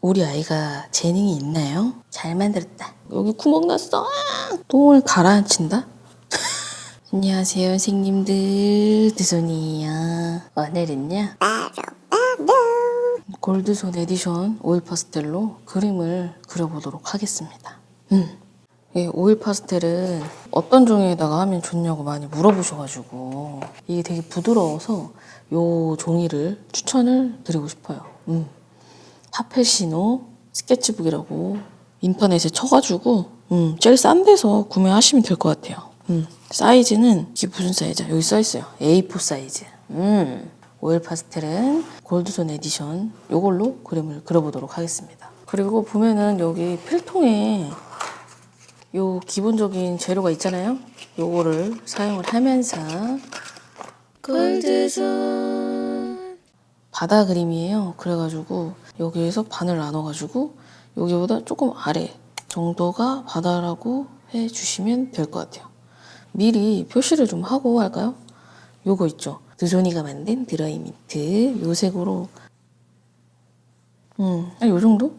우리 아이가 재능이 있나요? 잘 만들었다. 여기 구멍 났어. 아! 똥을 가라앉힌다? 안녕하세요, 선생님들. 드손이에요. 오늘은요. 골드손 에디션 오일 파스텔로 그림을 그려보도록 하겠습니다. 음. 이 오일 파스텔은 어떤 종이에다가 하면 좋냐고 많이 물어보셔가지고 이게 되게 부드러워서 요 종이를 추천을 드리고 싶어요. 음. 파페시노 스케치북이라고 인터넷에 쳐가지고 음, 제일 싼 데서 구매하시면 될 것 같아요. 음, 사이즈는 이게 무슨 사이즈야? 여기 써 있어요. A4 사이즈. 음, 오일 파스텔은 골드존 에디션 요걸로 그림을 그려보도록 하겠습니다. 그리고 보면은 여기 필통에 요 기본적인 재료가 있잖아요. 요거를 사용을 하면서 골드존 바다 그림이에요. 그래가지고 여기에서 반을 나눠가지고 여기보다 조금 아래 정도가 바다라고 해주시면 될 것 같아요. 미리 표시를 좀 하고 할까요? 요거 있죠. 드조니가 만든 드라이 민트 요 색으로 음, 아, 요 정도?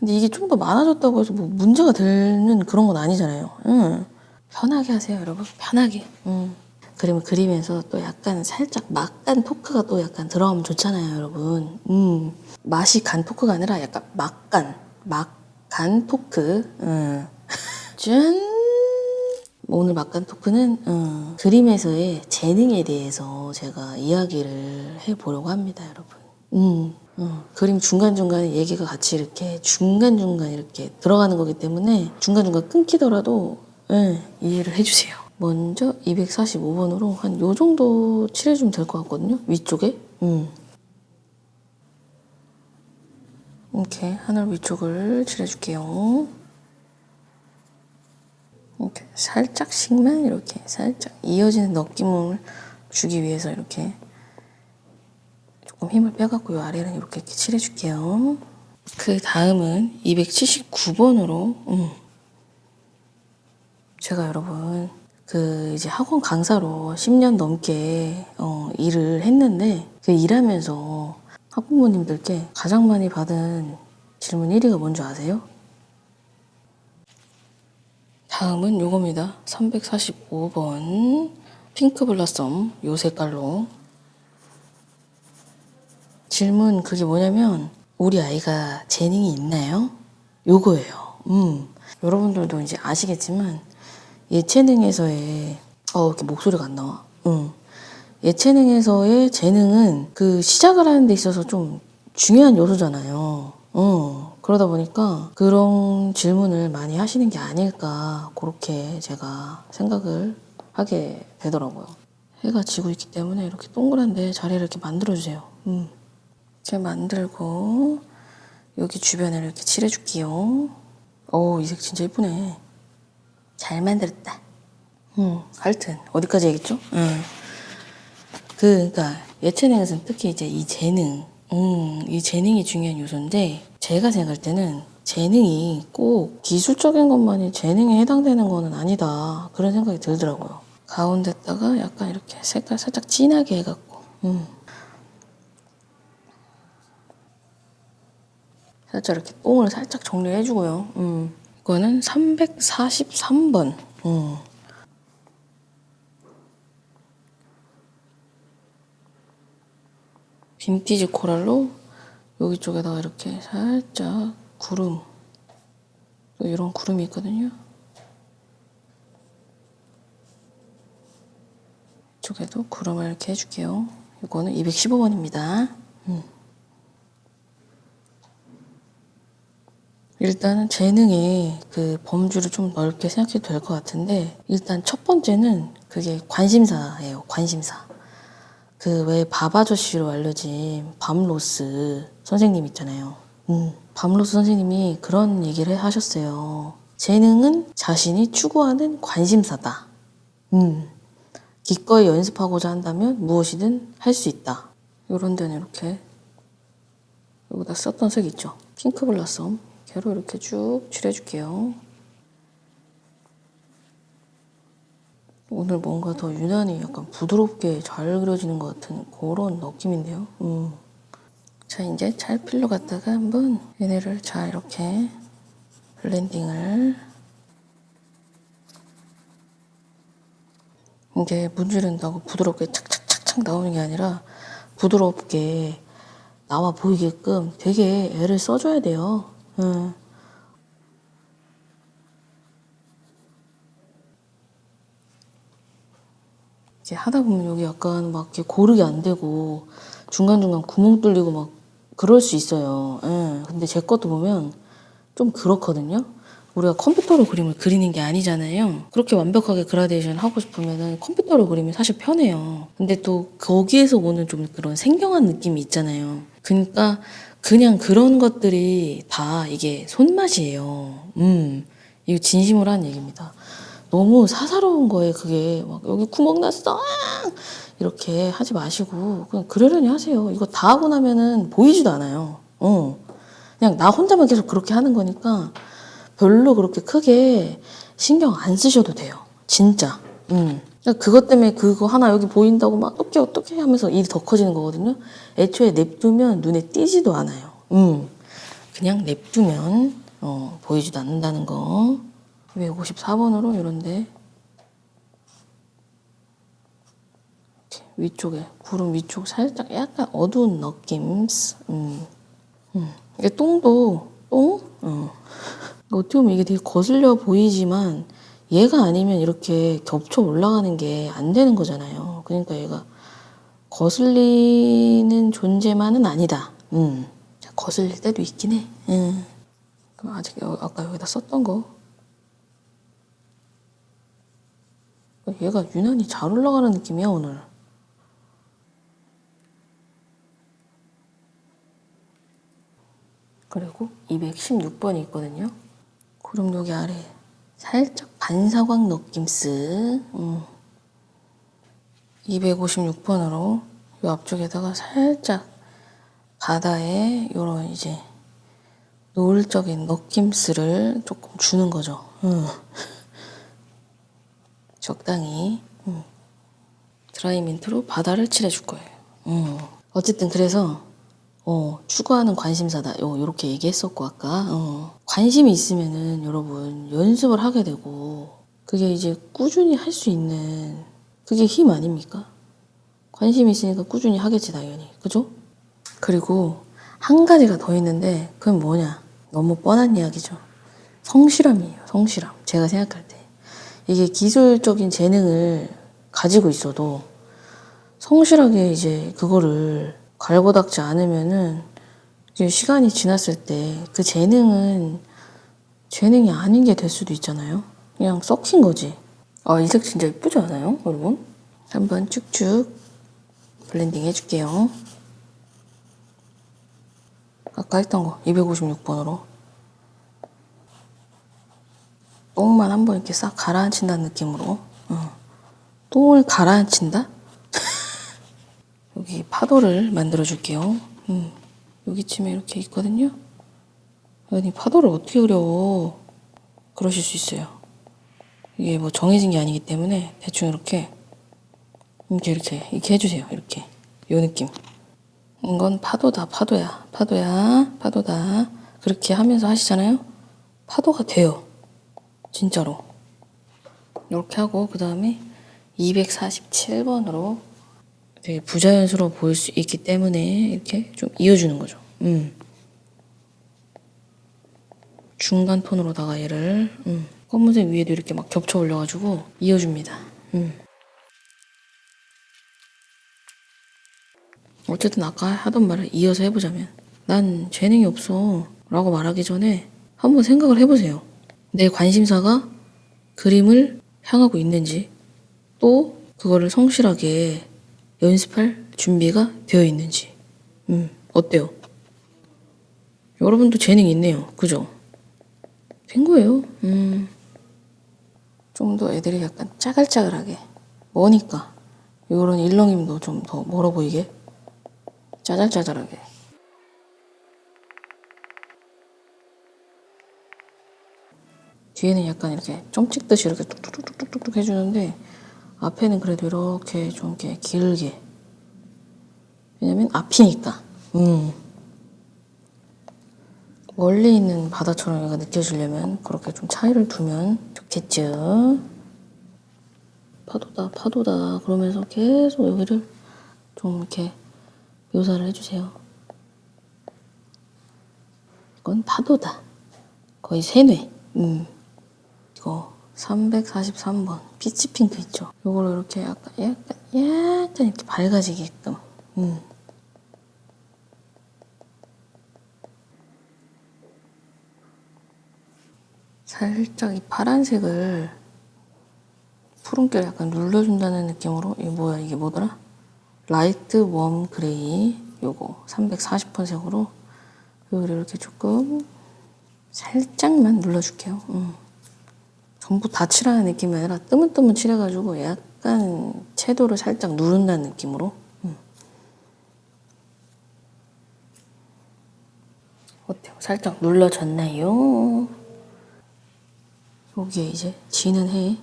근데 이게 좀 더 많아졌다고 해서 뭐 문제가 되는 그런 건 아니잖아요. 음. 편하게 하세요, 여러분. 편하게. 음. 그림을 그리면서 또 약간 살짝 막간 토크가 또 약간 들어가면 좋잖아요, 여러분. 음. 맛이 간 토크가 아니라 약간 막간, 막간 토크. 음. 짠! 오늘 막간 토크는 어, 그림에서의 재능에 대해서 제가 이야기를 해보려고 합니다, 여러분. 음, 어, 그림 중간중간에 얘기가 같이 이렇게 중간중간 이렇게 들어가는 거기 때문에 중간중간 끊기더라도 예, 이해를 해주세요. 먼저 245번으로 한 요 정도 칠해주면 될 것 같거든요, 위쪽에. 음. 이렇게 하늘 위쪽을 칠해줄게요. 이렇게 살짝씩만 이렇게 살짝 이어지는 느낌을 주기 위해서 이렇게 조금 힘을 빼갖고 이 아래는 이렇게, 이렇게 칠해줄게요. 그 다음은 279번으로 음. 제가 여러분 그 이제 학원 강사로 10년 넘게 어, 일을 했는데 그 일하면서 학부모님들께 가장 많이 받은 질문 1위가 뭔지 아세요? 다음은 요겁니다. 345번 핑크 블라썸 요 색깔로 질문 그게 뭐냐면 우리 아이가 재능이 있나요? 요거예요. 음. 여러분들도 이제 아시겠지만 예체능에서의 어 이렇게 목소리가 안 나와. 음. 예체능에서의 재능은 그 시작을 하는 데 있어서 좀 중요한 요소잖아요. 어, 그러다 보니까 그런 질문을 많이 하시는 게 아닐까 그렇게 제가 생각을 하게 되더라고요. 해가 지고 있기 때문에 이렇게 동그란데 자리를 이렇게 만들어주세요. 음. 이렇게 만들고 여기 주변에 이렇게 칠해줄게요. 오, 이색 진짜 예쁘네. 잘 만들었다. 음, 하여튼 어디까지 얘기했죠? 음. 그, 그러니까 예체능에서는 특히 이제 이 재능, 음, 이 재능이 중요한 요소인데 제가 생각할 때는 재능이 꼭 기술적인 것만이 재능에 해당되는 거는 아니다 그런 생각이 들더라고요. 가운데다가 약간 이렇게 색깔 살짝 진하게 해갖고, 음. 살짝 이렇게 똥을 살짝 정리해주고요. 음. 이거는 343번. 음. 빈티지 코랄로 여기 쪽에다가 이렇게 살짝 구름 또 이런 구름이 있거든요. 이쪽에도 구름을 이렇게 해줄게요. 이거는 215번입니다. 음. 일단은 재능의 그 범주를 좀 넓게 생각해도 될 것 같은데 일단 첫 번째는 그게 관심사예요. 관심사. 그왜 바바저씨로 알려진 밤로스 선생님 있잖아요. 음, 밤로스 선생님이 그런 얘기를 하셨어요. 재능은 자신이 추구하는 관심사다. 음, 기꺼이 연습하고자 한다면 무엇이든 할 수 있다. 이런 데는 이렇게 여기다 썼던 색 있죠. 핑크 블라썸 걔로 이렇게 쭉 칠해줄게요. 오늘 뭔가 더 유난히 약간 부드럽게 잘 그려지는 것 같은 그런 느낌인데요. 음. 자 이제 찰필로 갖다가 한번 얘네를 자 이렇게 블렌딩을 이게 문지른다고 부드럽게 착착착착 나오는 게 아니라 부드럽게 나와 보이게끔 되게 애를 써줘야 돼요. 응. 이제 하다 보면 여기 약간 막 이렇게 고르게 안 되고 중간중간 구멍 뚫리고 막 그럴 수 있어요. 예. 근데 제 것도 보면 좀 그렇거든요. 우리가 컴퓨터로 그림을 그리는 게 아니잖아요. 그렇게 완벽하게 그라데이션 하고 싶으면은 컴퓨터로 그리면 사실 편해요. 근데 또 거기에서 오는 좀 그런 생경한 느낌이 있잖아요. 그러니까 그냥 그런 것들이 다 이게 손맛이에요. 음, 이거 진심으로 하는 얘기입니다. 너무 사사로운 거에 그게 막 여기 구멍 났어 이렇게 하지 마시고 그냥 그러려니 하세요. 이거 다 하고 나면은 보이지도 않아요. 어. 그냥 나 혼자만 계속 그렇게 하는 거니까 별로 그렇게 크게 신경 안 쓰셔도 돼요. 진짜. 음. 그러니까 그것 때문에 그거 하나 여기 보인다고 막 어떻게 어떻게 하면서 일이 더 커지는 거거든요. 애초에 냅두면 눈에 띄지도 않아요. 음. 그냥 냅두면 어, 보이지도 않는다는 거. 254번으로 이런데 이렇게 위쪽에 구름 위쪽 살짝 약간 어두운 느낌. 음. 음. 이게 똥도 똥? 어. 어떻게 보면 이게 되게 거슬려 보이지만 얘가 아니면 이렇게 겹쳐 올라가는 게 안 되는 거잖아요. 그러니까 얘가 거슬리는 존재만은 아니다. 음. 자, 거슬릴 때도 있긴 해. 음. 그럼 아직 여- 아까 여기다 썼던 거. 얘가 유난히 잘 올라가는 느낌이야 오늘. 그리고 216번이 있거든요. 그럼 여기 아래 살짝 반사광 느낌 쓰. 음. 256번으로 이 앞쪽에다가 살짝 바다에 이런 이제 노을적인 느낌스를 조금 주는 거죠. 음. 적당히 음. 드라이 민트로 바다를 칠해줄 거예요. 음. 어쨌든 그래서 어, 추구하는 관심사다. 요, 요렇게 얘기했었고, 아까. 어. 관심이 있으면은 여러분 연습을 하게 되고, 그게 이제 꾸준히 할 수 있는, 그게 힘 아닙니까? 관심이 있으니까 꾸준히 하겠지, 당연히. 그죠? 그리고 한 가지가 더 있는데, 그건 뭐냐? 너무 뻔한 이야기죠. 성실함이에요, 성실함. 제가 생각할 때. 이게 기술적인 재능을 가지고 있어도, 성실하게 이제 그거를 갈고 닦지 않으면은 시간이 지났을 때 그 재능은 재능이 아닌 게 될 수도 있잖아요. 그냥 썩힌 거지. 아, 이 색 진짜 예쁘지 않아요, 여러분? 한번 쭉쭉 블렌딩 해줄게요. 아까 했던 거 256번으로 똥만 한번 이렇게 싹 가라앉힌다는 느낌으로 어. 똥을 가라앉힌다? 여기 파도를 만들어 줄게요. 음, 여기쯤에 이렇게 있거든요. 아니 파도를 어떻게 그려? 그러실 수 있어요. 이게 뭐 정해진 게 아니기 때문에 대충 이렇게 이렇게 이렇게 이렇게 해주세요. 이렇게 요 느낌. 이건 파도다 파도야 파도야 파도다 그렇게 하면서 하시잖아요. 파도가 돼요. 진짜로. 이렇게 하고 그 다음에 247번으로 되게 부자연스러워 보일 수 있기 때문에 이렇게 좀 이어주는 거죠. 음. 중간 톤으로다가 얘를 음. 검은색 위에도 이렇게 막 겹쳐 올려가지고 이어줍니다. 음. 어쨌든 아까 하던 말을 이어서 해보자면 난 재능이 없어 라고 말하기 전에 한번 생각을 해보세요. 내 관심사가 그림을 향하고 있는지 또 그거를 성실하게 연습할 준비가 되어 있는지. 음, 어때요? 여러분도 재능이 있네요. 그죠? 된 거예요. 음. 좀 더 애들이 약간 짜글짜글하게. 뭐니까. 요런 일렁임도 좀 더 멀어 보이게. 짜잘짜잘하게. 뒤에는 약간 이렇게 점 찍듯이 이렇게 뚝뚝뚝뚝뚝 해주는데 앞에는 그래도 이렇게 좀 이렇게 길게 왜냐면 앞이니까 음 멀리 있는 바다처럼 얘가 느껴지려면 그렇게 좀 차이를 두면 좋겠죠. 파도다, 파도다. 그러면서 계속 여기를 좀 이렇게 묘사를 해주세요. 이건 파도다. 거의 세뇌. 음. 이거 343번 피치 핑크 있죠. 요거를 이렇게 약간 약간 약간 이렇게 밝아지게끔. 음. 살짝 이 파란색을 푸른결 약간 눌러준다는 느낌으로 이게 뭐야 이게 뭐더라? 라이트 웜 그레이 요거 340번 색으로 여기를 이렇게 조금 살짝만 눌러줄게요. 음. 전부 다 칠하는 느낌이 아니라 뜨문뜨문 칠해가지고 약간 채도를 살짝 누른다는 느낌으로 음. 어때요? 살짝 눌러졌나요? 여기에 이제 지는 해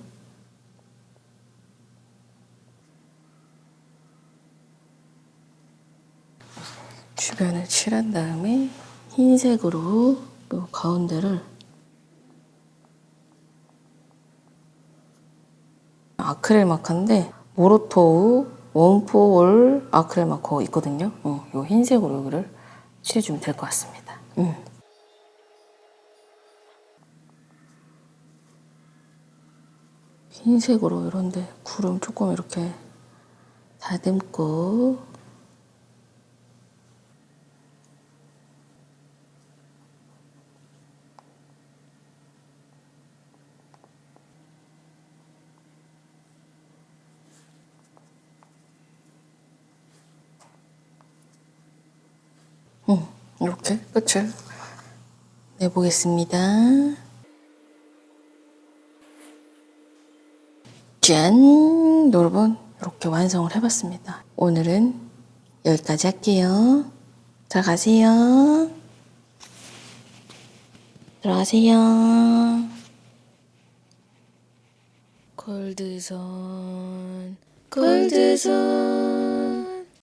주변을 칠한 다음에 흰색으로 요 가운데를 아크릴 마카인데 모로토우 원포올 아크릴 마커 있거든요. 어, 요 흰색으로 여기를 칠해주면 될 것 같습니다. 음. 흰색으로 이런데 구름 조금 이렇게 다듬고 음, 이렇게 끝을 내보겠습니다. 짠! 여러분, 이렇게 완성을 해봤습니다. 오늘은 여기까지 할게요. 들어가세요. 들어가세요. 골드선, 골드선.